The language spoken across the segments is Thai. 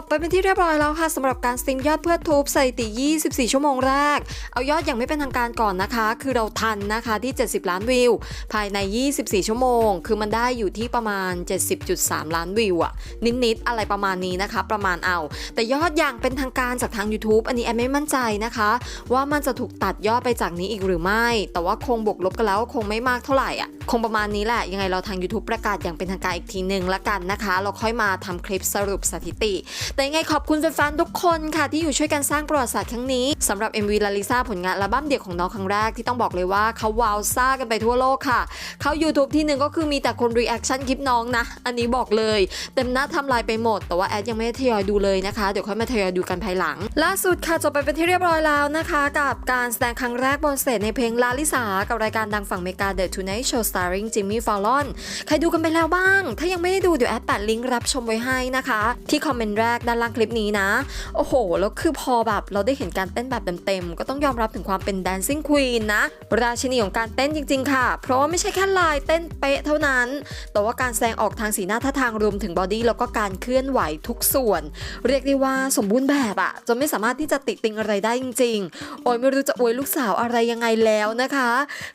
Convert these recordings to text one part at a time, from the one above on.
บไปเป็นที่เรียบร้อยแล้วค่ะสำหรับการสตรีมยอดเพื่อทูบสถิติ 24 ชั่วโมงแรก เอายอดอย่างไม่เป็นทางการก่อนนะคะ คือเราทันนะคะที่ 70 ล้านวิว ภายใน 24 ชั่วโมง คือมันได้อยู่ที่ประมาณ 70.3 ล้านวิวอะนิดๆอะไรประมาณนี้นะคะ ประมาณเอา แต่ยอดอย่างเป็นทางการจากทาง YouTube อันนี้แอมไม่มั่นใจนะคะ ว่ามันจะถูกตัดยอดไปจากนี้อีกหรือไม่ แต่ว่าคงบวกลบกันแล้วคงไม่มากเท่าไหร่อะคงประมาณนี้แหละยังไงเราทาง YouTube ประกาศอย่างเป็นทางการอีกทีหนึ่งละกันนะคะ เราค่อยมาทำคลิปสรุปสถิติแต่ยังไงขอบคุณแฟนๆทุกคนค่ะที่อยู่ช่วยกันสร้างประวัติศาสตร์ครั้งนี้สำหรับ MV ลาลิซาผลงานอัลบั้มเดี่ยวของน้องครั้งแรกที่ต้องบอกเลยว่าเขาวาวซ่ากันไปทั่วโลกค่ะ เข้า YouTube ที่หนึ่งก็คือมีแต่คนรีแอคชั่นคลิปน้องนะ อันนี้บอกเลยเต็มหน้าทำลายไปหมด แต่ว่าแอดยังไม่ได้ทยอยดูเลยนะคะ เดี๋ยวค่อยมาทยอยดูกันภายหลัง ล่าสุดค่ะจบไปเป็นที่เรียบร้อยแล้วนะคะ กับการแสดงครั้งแรกบนสเตจในเพลงลาลิสากับรายการดังฝั่งเมกา The Tonight Show starring Jimmy Fallon ใครดูกันไปแล้วบ้าง ถ้ายังไม่ได้ดูเดี๋ยวแอดแปะลิงก์รับชมไว้ให้นะคะ ที่คอมเมนต์แรกด้านล่างคลิปนี้นะ โอ้โห แล้วคือพอแบบเราได้เห็นการเต้นแบบเต็มๆ ก็ต้องยอมรับถึงความเป็น dancing queen นะ ราชินีของการเต้นจริง ๆ ค่ะ เพราะว่าไม่ใช่แค่ลายเต้นเป๊ะเท่านั้น แต่ว่าการแสดงออกทางสีหน้าท่าทางรวมถึงบอดี้แล้วก็การเคลื่อนไหวทุกส่วน เรียกได้ว่าสมบูรณ์แบบอะจนไม่สามารถที่จะติติงอะไรได้จริงๆ โอ้ยไม่รู้จะอวยลูกสาวอะไรยังไงแล้วนะคะ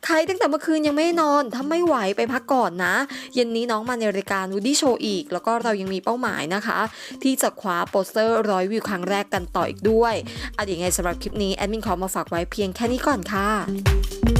ใครตั้งแต่เมื่อคืนยังไม่นอนถ้าไม่ไหวไปพักก่อนนะ เย็นนี้น้องมาในรายการวูดี้โชว์อีก แล้วก็เรายังมีเป้าหมายนะคะ ที่จะคว้าโปสเตอร์ร้อยวิวครั้งแรกกันต่ออีกด้วยอะเดี๋ยวยังไงสำหรับคลิปนี้แอดมินขอมาฝากไว้เพียงแค่นี้ก่อนค่ะ